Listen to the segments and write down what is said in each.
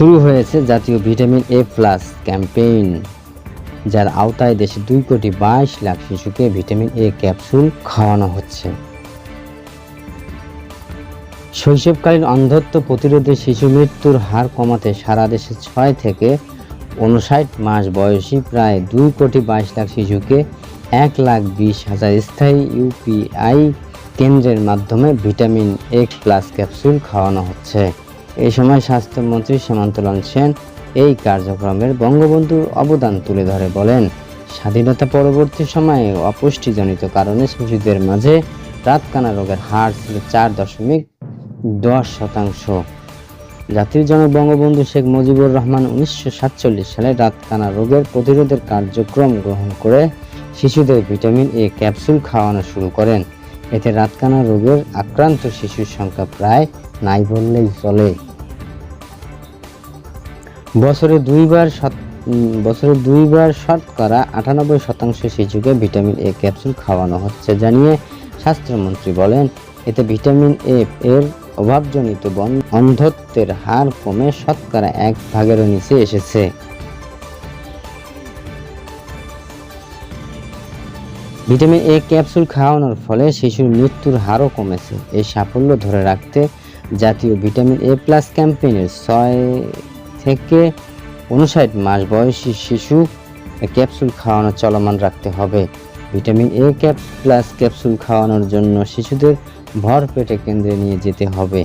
শুরু হয়েছে জাতীয় ভিটামিন এ প্লাস ক্যাম্পেইন, যার আওতায় দেশে দুই কোটি বাইশ লাখ শিশুকে ভিটামিন এ ক্যাপসুল খাওয়ানো হচ্ছে। শৈশবকালীন অন্ধত্ব প্রতিরোধে শিশু মৃত্যুর হার কমাতে সারা দেশে ছয় থেকে উনষাট মাস বয়সী প্রায় দুই কোটি বাইশ লাখ শিশুকে এক লাখ বিশ হাজার স্থায়ী ইউপিআই কেন্দ্রের মাধ্যমে ভিটামিন এ প্লাস ক্যাপসুল খাওয়ানো হচ্ছে। এই সময় স্বাস্থ্যমন্ত্রী সীমান্তলাল সেন এই কার্যক্রমের বঙ্গবন্ধুর অবদান তুলে ধরে বলেন, স্বাধীনতা পরবর্তী সময়ে অপুষ্টিজনিত কারণে শিশুদের মাঝে রাতকানা রোগের হার ছিল চার দশমিক দশ শতাংশ। জাতির জনক বঙ্গবন্ধু শেখ মুজিবুর রহমান উনিশশো সাতচল্লিশ সালে রাতকানা রোগের প্রতিরোধের কার্যক্রম গ্রহণ করে শিশুদের ভিটামিন এ ক্যাপসুল খাওয়ানো শুরু করেন। এতে রাতকানা রোগের আক্রান্ত শিশুর সংখ্যা প্রায় নাই বললেই চলে। বছরে দুইবার বছরে দুইবার শতকরা আটানব্বই শতাংশ শিশুকে ভিটামিন এ ক্যাপসুল খাওয়ানো হচ্ছে জানিয়ে স্বাস্থ্যমন্ত্রী বলেন, এতে ভিটামিন এ এর অভাবজনিত বন- অন্ধত্বের হার কমে শতকরা এক ভাগেরও নিচে এসেছে। ভিটামিন এ ক্যাপসুল খাওয়ানোর ফলে শিশুর মৃত্যুর হারও কমেছে। এই সাফল্য ধরে রাখতে জাতীয় ভিটামিন এ প্লাস ক্যাম্পেইনের ছয় থেকে উনষাট মাস বয়সী শিশু ক্যাপসুল খাওয়ানো চলমান রাখতে হবে। Vitamin A cap plus capsule খাওয়ানোর জন্য শিশুদের ভর পেটে কেন্দ্রে নিয়ে যেতে হবে।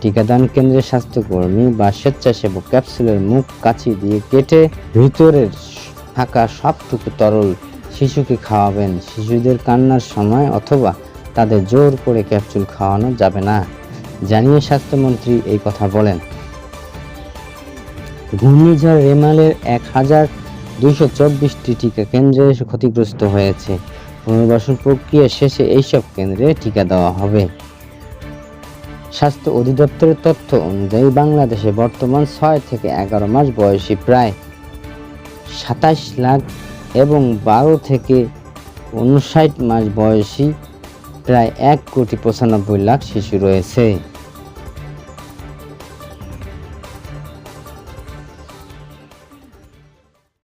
টিকাদান কেন্দ্রের স্বাস্থ্যকর্মী বা স্বেচ্ছাসেবক ক্যাপসুলের মুখ কাছি দিয়ে কেটে ভিতরের থাকা সবটুকু তরল শিশুকে খাওয়াবেন। শিশুদের কান্নার সময় অথবা তাদের জোর করে ক্যাপসুল খাওয়ানো যাবে না। জানিয়ে স্বাস্থ্যমন্ত্রী এই কথা বলেন। ঘূর্ণিঝড় রেমালের এক হাজার দুইশো চব্বিশটি টিকা কেন্দ্রে ক্ষতিগ্রস্ত হয়েছে। পুনর্বাসন প্রক্রিয়া শেষে এইসব কেন্দ্রে টিকা দেওয়া হবে। স্বাস্থ্য অধিদপ্তরের তথ্য অনুযায়ী বাংলাদেশে বর্তমান ছয় থেকে এগারো মাস বয়সী প্রায় সাতাশ লাখ এবং বারো থেকে উনষাট মাস বয়সী প্রায় এক কোটি পঁচানব্বই লাখ শিশু রয়েছে।